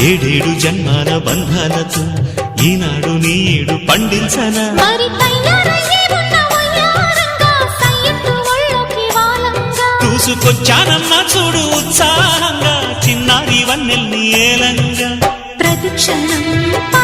ఏడేడు జన్మాల బంధాలతో ఈనాడు నీడు పండించనా. చూసుకొచ్చానమ్మా చూడు ఉత్సాహంగా చిన్నారి వన్నెల్ని ఏలంగా. ప్రతిక్షణం పరవశం